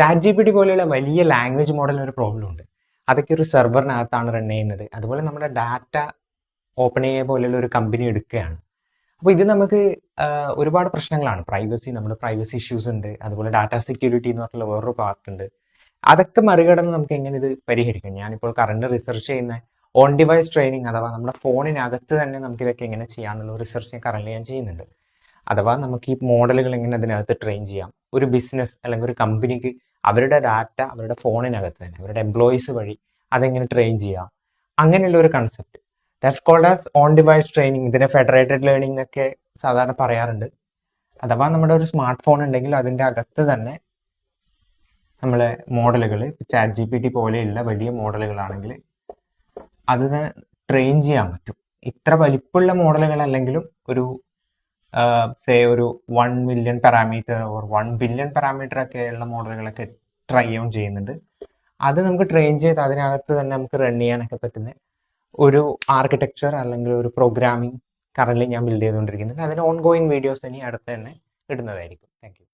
Chat G P T പോലെയുള്ള വലിയ language മോഡലിന് ഒരു പ്രോബ്ലം ഉണ്ട്. അതൊക്കെ ഒരു സെർവറിനകത്താണ് റൺ ചെയ്യുന്നത്. അതുപോലെ നമ്മുടെ ഡാറ്റ ഓപ്പൺ ചെയ്യ പോലെയുള്ള ഒരു കമ്പനി എടുക്കുകയാണ്. അപ്പോൾ ഇത് നമുക്ക് ഒരുപാട് പ്രശ്നങ്ങളാണ്. പ്രൈവസി നമ്മുടെ പ്രൈവസി ഇഷ്യൂസ് ഉണ്ട്. അതുപോലെ ഡാറ്റ സെക്യൂരിറ്റി എന്ന് പറഞ്ഞിട്ടുള്ള വേറൊരു പാർട്ട് ഉണ്ട്. അതൊക്കെ മറികടന്ന് നമുക്ക് എങ്ങനെ ഇത് പരിഹരിക്കാം? ഞാനിപ്പോൾ കറണ്ട് റിസർച്ച് ചെയ്യുന്ന ഓൺ ഡിവൈസ് ട്രെയിനിങ് അഥവാ നമ്മുടെ ഫോണിനകത്ത് തന്നെ നമുക്ക് ഇതൊക്കെ എങ്ങനെ ചെയ്യാമെന്നുള്ള റിസർച്ച് ഞാൻ കറണ്ട് ഞാൻ ചെയ്യുന്നുണ്ട്. അഥവാ നമുക്ക് ഈ മോഡലുകൾ എങ്ങനെ അതിനകത്ത് ട്രെയിൻ ചെയ്യാം? ഒരു ബിസിനസ് അല്ലെങ്കിൽ ഒരു കമ്പനിക്ക് അവരുടെ ഡാറ്റ അവരുടെ ഫോണിനകത്ത് തന്നെ അവരുടെ എംപ്ലോയീസ് വഴി അതെങ്ങനെ ട്രെയിൻ ചെയ്യാം. അങ്ങനെയുള്ള ഒരു concept that's called as on device training ഇതിനെ ഫെഡറേറ്റഡ് ലേണിംഗ് എന്നൊക്കെ സാധാരണ പറയാറുണ്ട്. അഥവാ നമ്മുടെ ഒരു സ്മാർട്ട് ഫോൺ ഉണ്ടെങ്കിൽ അതിന്റെ അകത്ത് തന്നെ നമ്മളെ മോഡലുകൾ ചാറ്റ് ജി പി ടി പോലെയുള്ള വലിയ മോഡലുകളാണെങ്കിൽ അത് ട്രെയിൻ ചെയ്യാൻ പറ്റും. ഇത്ര വലിപ്പമുള്ള മോഡലുകൾ അല്ലെങ്കിലും ഒരു സേ ഒരു one million parameter or one billion parameter ഒക്കെ ഉള്ള മോഡലുകളൊക്കെ ട്രൈ ഓൺ ചെയ്യുന്നുണ്ട്. അത് നമുക്ക് ട്രെയിൻ ചെയ്ത് അതിനകത്ത് തന്നെ നമുക്ക് റൺ ചെയ്യാനൊക്കെ പറ്റുന്ന ഒരു ആർക്കിടെക്ചർ അല്ലെങ്കിൽ ഒരു പ്രോഗ്രാമിംഗ് കറന്റ് ഞാൻ ബിൽഡ് ചെയ്തുകൊണ്ടിരിക്കുന്നുണ്ട്. അതിന് ഓൺ ഗോയിങ് വീഡിയോസ് ഇനി അടുത്ത് തന്നെ ഇടുന്നതായിരിക്കും. താങ്ക്